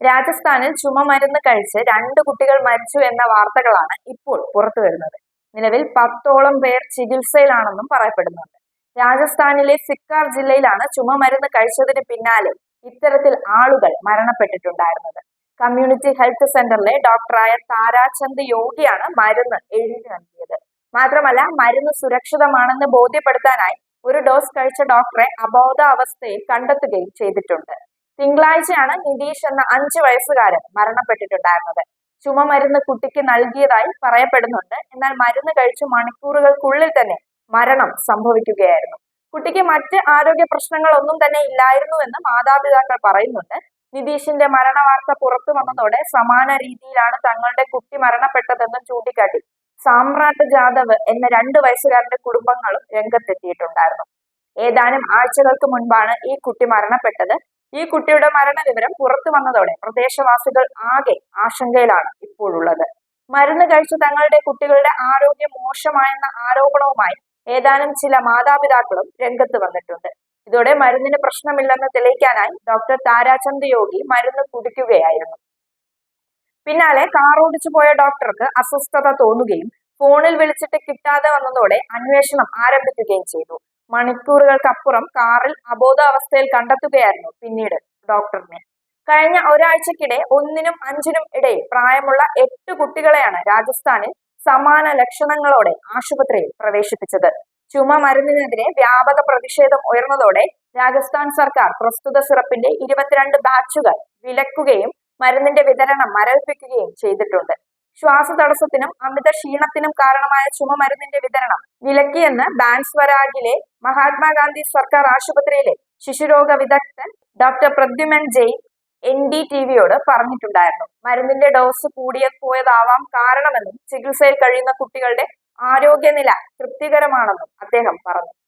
രാജസ്ഥാനിൽ ചുമ ചുമമരുന്ന് കഴിച്ച് രണ്ട് കുട്ടികൾ മരിച്ചു എന്ന വാർത്തകളാണ് ഇപ്പോൾ പുറത്തു വരുന്നത്. നിലവിൽ പത്തോളം പേർ ചികിത്സയിലാണെന്നും പറയപ്പെടുന്നുണ്ട്. രാജസ്ഥാനിലെ സിക്കാർ ജില്ലയിലാണ് ചുമ ചുമമരുന്ന് കഴിച്ചതിന് പിന്നാലെ ഇത്തരത്തിൽ ആളുകൾ മരണപ്പെട്ടിട്ടുണ്ടായിരുന്നത്. കമ്മ്യൂണിറ്റി ഹെൽത്ത് സെന്ററിലെ ഡോക്ടറായ താരാചന്ദ് യോഗിയാണ് മരുന്ന് എഴുതി നൽകിയത്. മാത്രമല്ല മരുന്ന് സുരക്ഷിതമാണെന്ന് ബോധ്യപ്പെടുത്താനായി ഒരു ഡോസ് കഴിച്ച ഡോക്ടറെ അബോധാവസ്ഥയിൽ കണ്ടെത്തുകയും ചെയ്തിട്ടുണ്ട്. തിങ്കളാഴ്ചയാണ് നിതീഷ് എന്ന അഞ്ചു വയസ്സുകാരൻ മരണപ്പെട്ടിട്ടുണ്ടായിരുന്നത്. ചുമമരുന്ന് കുട്ടിക്ക് നൽകിയതായി പറയപ്പെടുന്നുണ്ട്. എന്നാൽ മരുന്ന് കഴിച്ചു മണിക്കൂറുകൾക്കുള്ളിൽ തന്നെ മരണം സംഭവിക്കുകയായിരുന്നു. കുട്ടിക്ക് മറ്റ് ആരോഗ്യ പ്രശ്നങ്ങളൊന്നും തന്നെ ഇല്ലായിരുന്നു എന്ന് മാതാപിതാക്കൾ പറയുന്നുണ്ട്. നിതീഷിന്റെ മരണവാർത്ത പുറത്തു വന്നതോടെ സമാന രീതിയിലാണ് തങ്ങളുടെ കുട്ടി മരണപ്പെട്ടതെന്നും ചൂണ്ടിക്കാട്ടി. സാമ്രാട്ട് ജാദവ് എന്ന രണ്ട് വയസ്സുകാരന്റെ കുടുംബങ്ങളും രംഗത്തെത്തിയിട്ടുണ്ടായിരുന്നു. ഏതാനും ആഴ്ചകൾക്ക് മുൻപാണ് ഈ കുട്ടി മരണപ്പെട്ടത്. ഈ കുട്ടിയുടെ മരണ വിവരം പുറത്തു വന്നതോടെ പ്രദേശവാസികൾ ആകെ ആശങ്കയിലാണ് ഇപ്പോഴുള്ളത്. മരുന്ന് കഴിച്ച് തങ്ങളുടെ കുട്ടികളുടെ ആരോഗ്യം മോശമായെന്ന ആരോപണവുമായി ഏതാനും ചില മാതാപിതാക്കളും രംഗത്ത് വന്നിട്ടുണ്ട്. ഇതോടെ മരുന്നിന് പ്രശ്നമില്ലെന്ന് തെളിയിക്കാനായി ഡോക്ടർ താരാചന്ദ് യോഗി മരുന്ന് കുടിക്കുകയായിരുന്നു. പിന്നാലെ കാർ ഓടിച്ചു പോയ ഡോക്ടർക്ക് അസ്വസ്ഥത തോന്നുകയും ഫോണിൽ വിളിച്ചിട്ട് കിട്ടാതെ വന്നതോടെ അന്വേഷണം ആരംഭിക്കുകയും ചെയ്തു. മണിക്കൂറുകൾക്കപ്പുറം കാറിൽ അബോധാവസ്ഥയിൽ കണ്ടെത്തുകയായിരുന്നു പിന്നീട് ഡോക്ടറിനെ. കഴിഞ്ഞ ഒരാഴ്ചക്കിടെ ഒന്നിനും അഞ്ചിനും ഇടയിൽ പ്രായമുള്ള എട്ട് കുട്ടികളെയാണ് രാജസ്ഥാനിൽ സമാന ലക്ഷണങ്ങളോടെ ആശുപത്രിയിൽ പ്രവേശിപ്പിച്ചത്. ചുമ മരുന്നിനെതിരെ വ്യാപക പ്രതിഷേധം ഉയർന്നതോടെ രാജസ്ഥാൻ സർക്കാർ പ്രസ്തുത സിറപ്പിന്റെ ഇരുപത്തിരണ്ട് ബാച്ചുകൾ വിലക്കുകയും മരുന്നിന്റെ വിതരണം മരവിപ്പിക്കുകയും ചെയ്തിട്ടുണ്ട്. ശ്വാസതടസ്സത്തിനും അമിത ക്ഷീണത്തിനും കാരണമായ ചുമ ചുമമരുന്നിന്റെ വിതരണം. വിലക്കിയെന്ന് ബാൻസ്വരാഗിലെ മഹാത്മാഗാന്ധി സർക്കാർ ആശുപത്രിയിലെ ശിശുരോഗ വിദഗ്ധൻ doctor Pradyuman Jain N D T വിയോട് പറഞ്ഞിട്ടുണ്ടായിരുന്നു. മരുന്നിന്റെ ഡോസ് കൂടിയ പോയതാവാം കാരണമെന്നും ചികിത്സയിൽ കഴിയുന്ന കുട്ടികളുടെ ആരോഗ്യനില തൃപ്തികരമാണെന്നും അദ്ദേഹം പറഞ്ഞു.